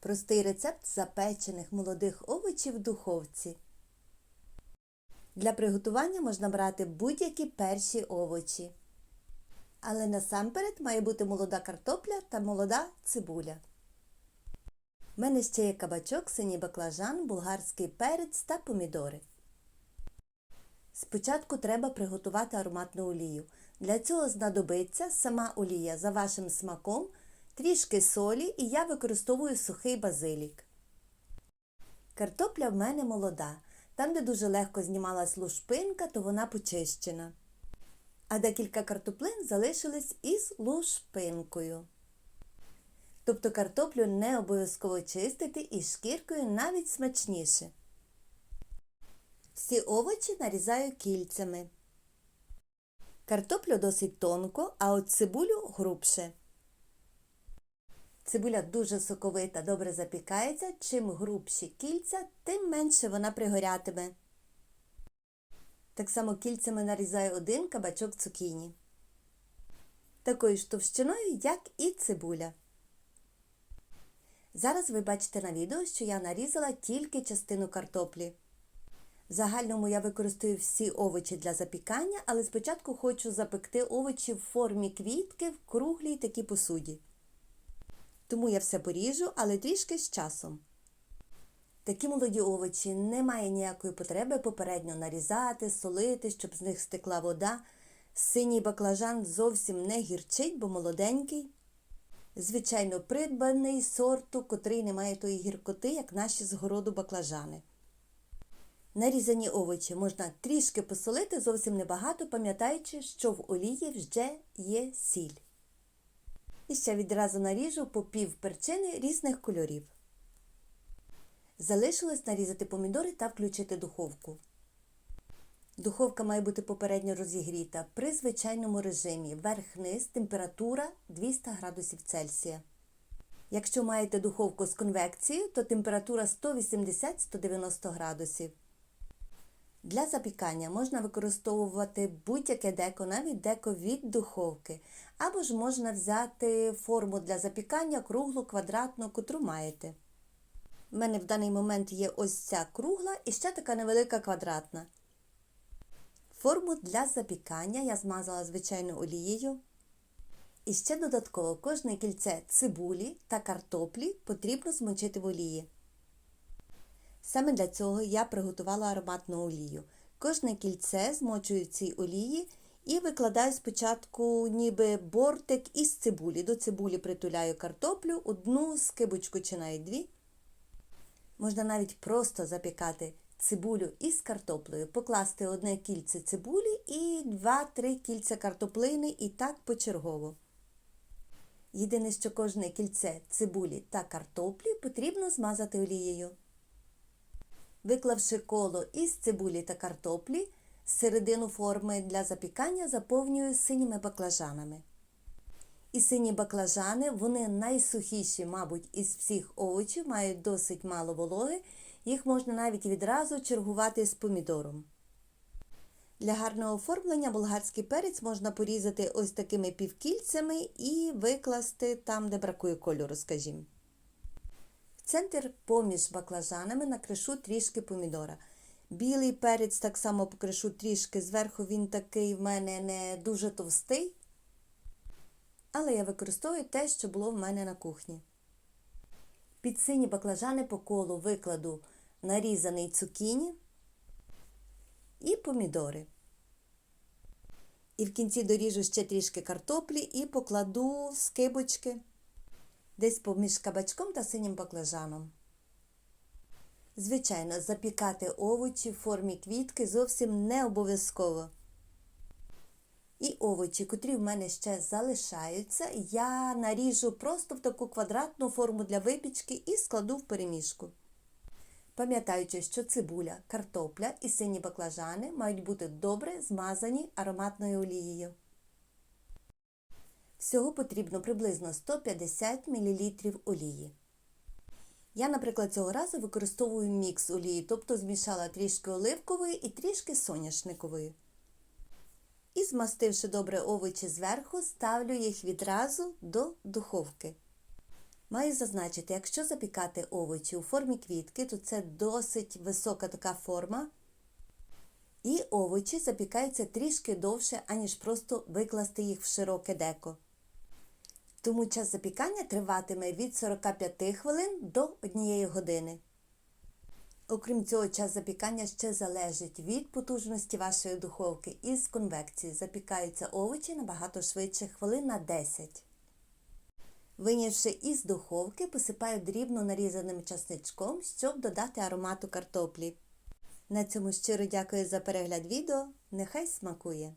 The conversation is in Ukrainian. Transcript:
Простий рецепт запечених молодих овочів в духовці. Для приготування можна брати будь-які перші овочі. Але насамперед має бути молода картопля та молода цибуля. У мене ще є кабачок, синій баклажан, булгарський перець та помідори. Спочатку треба приготувати ароматну олію. Для цього знадобиться сама олія за вашим смаком, трішки солі і я використовую сухий базилік. Картопля в мене молода. Там, де дуже легко знімалась лушпинка, то вона почищена. А декілька картоплин залишились із лушпинкою. Тобто картоплю не обов'язково чистити і шкіркою навіть смачніше. Всі овочі нарізаю кільцями. Картоплю досить тонко, а от цибулю грубше. Цибуля дуже соковита, добре запікається. Чим грубші кільця, тим менше вона пригорятиме. Так само кільцями нарізаю один кабачок цукіні. Такою ж товщиною, як і цибуля. Зараз ви бачите на відео, що я нарізала тільки частину картоплі. В загальному я використовую всі овочі для запікання, але спочатку хочу запекти овочі в формі квітки в круглій такій посуді. Тому я все поріжу, але трішки з часом. Такі молоді овочі немає ніякої потреби попередньо нарізати, солити, щоб з них стекла вода. Синій баклажан зовсім не гірчить, бо молоденький. Звичайно, придбаний сорту, котрий не має тої гіркоти, як наші з городу баклажани. Нарізані овочі можна трішки посолити, зовсім небагато, пам'ятаючи, що в олії вже є сіль. І ще відразу наріжу по пів перчини різних кольорів. Залишилось нарізати помідори та включити духовку. Духовка має бути попередньо розігріта при звичайному режимі верх-низ температура 200 градусів Цельсія. Якщо маєте духовку з конвекцією, то температура 180-190 градусів. Для запікання можна використовувати будь-яке деко, навіть деко від духовки, або ж можна взяти форму для запікання круглу, квадратну, котру маєте. У мене в даний момент є ось ця кругла і ще така невелика квадратна. Форму для запікання я змазала звичайно олією. І ще додатково кожне кільце цибулі та картоплі потрібно змочити в олії. Саме для цього я приготувала ароматну олію. Кожне кільце змочую в цій олії і викладаю спочатку ніби бортик із цибулі. До цибулі притуляю картоплю, одну скибочку чи навіть дві. Можна навіть просто запікати цибулю із картоплею, покласти одне кільце цибулі і 2-3 кільця картоплини і так почергово. Єдине, що кожне кільце цибулі та картоплі потрібно змазати олією. Виклавши коло із цибулі та картоплі, середину форми для запікання заповнюю синіми баклажанами. І сині баклажани, вони найсухіші, мабуть, із всіх овочів, мають досить мало вологи, їх можна навіть відразу чергувати з помідором. Для гарного оформлення болгарський перець можна порізати ось такими півкільцями і викласти там, де бракує кольору, скажімо. Центр поміж баклажанами накришу трішки помідора. Білий перець так само покришу трішки, зверху він такий в мене не дуже товстий. Але я використовую те, що було в мене на кухні. Під сині баклажани по колу викладу нарізаний цукіні і помідори. І в кінці доріжу ще трішки картоплі і покладу скибочки десь поміж кабачком та синім баклажаном. Звичайно, запікати овочі в формі квітки зовсім не обов'язково. І овочі, котрі в мене ще залишаються, я наріжу просто в таку квадратну форму для випічки і складу в перемішку. Пам'ятаючи, що цибуля, картопля і сині баклажани мають бути добре змазані ароматною олією. Всього потрібно приблизно 150 мл олії. Я, наприклад, цього разу використовую мікс олії, тобто змішала трішки оливкової і трішки соняшникової. І, змастивши добре овочі зверху, ставлю їх відразу до духовки. Маю зазначити, якщо запікати овочі у формі квітки, то це досить висока така форма. І овочі запікаються трішки довше, аніж просто викласти їх в широке деко. Тому час запікання триватиме від 45 хвилин до 1 години. Окрім цього, час запікання ще залежить від потужності вашої духовки. Із конвекції запікаються овочі набагато швидше, хвилин на 10. Винявши із духовки, посипаю дрібно нарізаним часничком, щоб додати аромату картоплі. На цьому щиро дякую за перегляд відео. Нехай смакує!